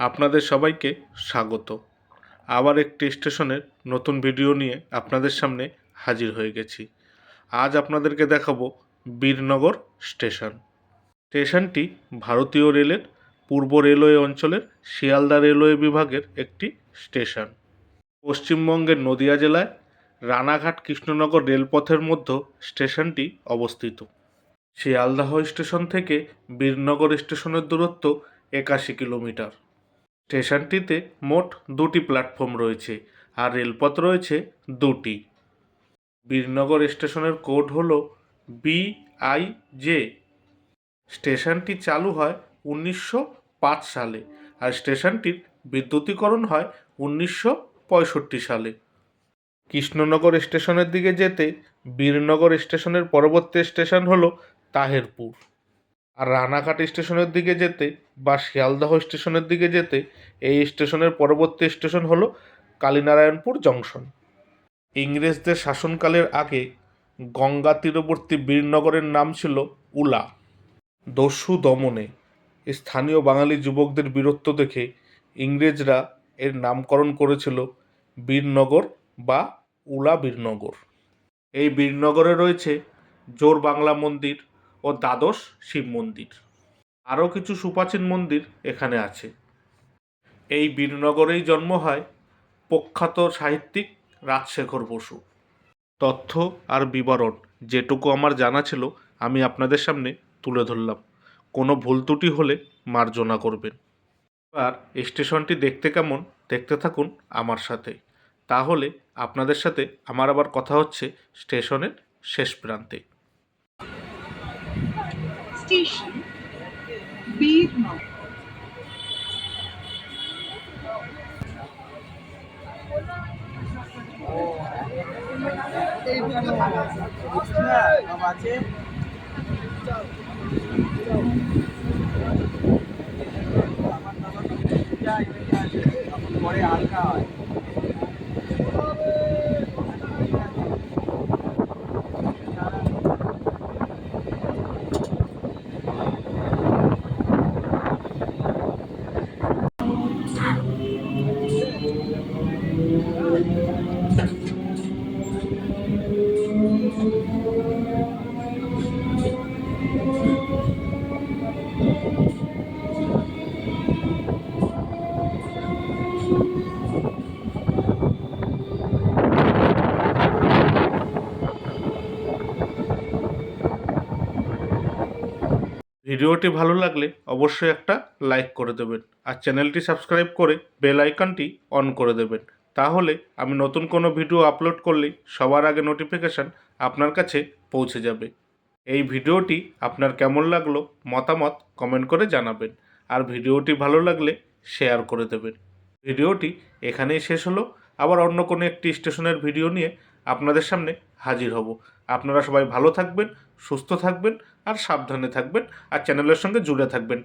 আপনাদের সবাইকে স্বাগত। আবার একটি স্টেশনের নতুন ভিডিও নিয়ে আপনাদের সামনে হাজির হয়ে গেছি। আজ আপনাদেরকে দেখাবো বীরনগর স্টেশন। স্টেশনটি ভারতীয় রেলের পূর্ব রেলওয়ে অঞ্চলের শিয়ালদা রেলওয়ে বিভাগের একটি স্টেশন। পশ্চিমবঙ্গের নদিয়া জেলায় রানাঘাট কৃষ্ণনগর রেলপথের মধ্যে স্টেশনটি অবস্থিত। শিয়ালদাহ স্টেশন থেকে বীরনগর স্টেশনের দূরত্ব একাশি কিলোমিটার। স্টেশনটিতে মোট দুটি প্ল্যাটফর্ম রয়েছে আর রেলপথ রয়েছে দুটি। বীরনগর স্টেশনের কোড হল বিআইজে স্টেশনটি চালু হয় উনিশশো পাঁচ সালে আর স্টেশনটির বিদ্যুতীকরণ হয় উনিশশো পঁয়ষট্টি সালে। কৃষ্ণনগর স্টেশনের দিকে যেতে বীরনগর স্টেশনের পরবর্তী স্টেশন হল তাহেরপুর। আর রানাঘাট স্টেশনের দিকে যেতে বা শিয়ালদহ স্টেশনের দিকে যেতে এই স্টেশনের পরবর্তী স্টেশন হলো কালীনারায়ণপুর জংশন। ইংরেজদের শাসনকালের আগে গঙ্গা তীরবর্তী বীরনগরের নাম ছিল উলা। দস্যু দমনে স্থানীয় বাঙালি যুবকদের বীরত্ব দেখে ইংরেজরা এর নামকরণ করেছিল বীরনগর বা উলা বীরনগর। এই বীরনগরে রয়েছে জোর বাংলা মন্দির ও দ্বাদশ শিব মন্দির। আরও কিছু সুপ্রাচীন মন্দির এখানে আছে। এই বীরনগরেই জন্ম হয় প্রখ্যাত সাহিত্যিক রাজশেখর বসু। তথ্য আর বিবরণ যেটুকু আমার জানা ছিল, আমি আপনাদের সামনে তুলে ধরলাম। কোনো ভুল ত্রুটি হলে মার্জনা করবেন। এবার স্টেশনটি দেখতে কেমন, দেখতে থাকুন আমার সাথে। তাহলে আপনাদের সাথে আমার আবার কথা হচ্ছে স্টেশনের শেষ প্রান্তে। স্টেশন বীরনগর পরে হালকা হয় ভিডিওটি ভালো লাগলে অবশ্যই একটা লাইক করে দেবেন আর চ্যানেলটি সাবস্ক্রাইব করে বেল আইকনটি অন করে দেবেন। তাহলে আমি নতুন কোনো ভিডিও আপলোড করলেই সবার আগে নোটিফিকেশান আপনার কাছে পৌঁছে যাবে। এই ভিডিওটি আপনার কেমন লাগল মতামত কমেন্ট করে জানাবেন আর ভিডিওটি ভালো লাগলে শেয়ার করে দেবেন। ভিডিওটি এখানেই শেষ হলো। আবার অন্য কোনো একটি স্টেশনের ভিডিও নিয়ে আপনাদের সামনে হাজির হব। আপনারা সবাই ভালো থাকবেন, সুস্থ থাকবেন আর সাবধানে থাকবেন আর চ্যানেলের সঙ্গে জুড়ে থাকবেন।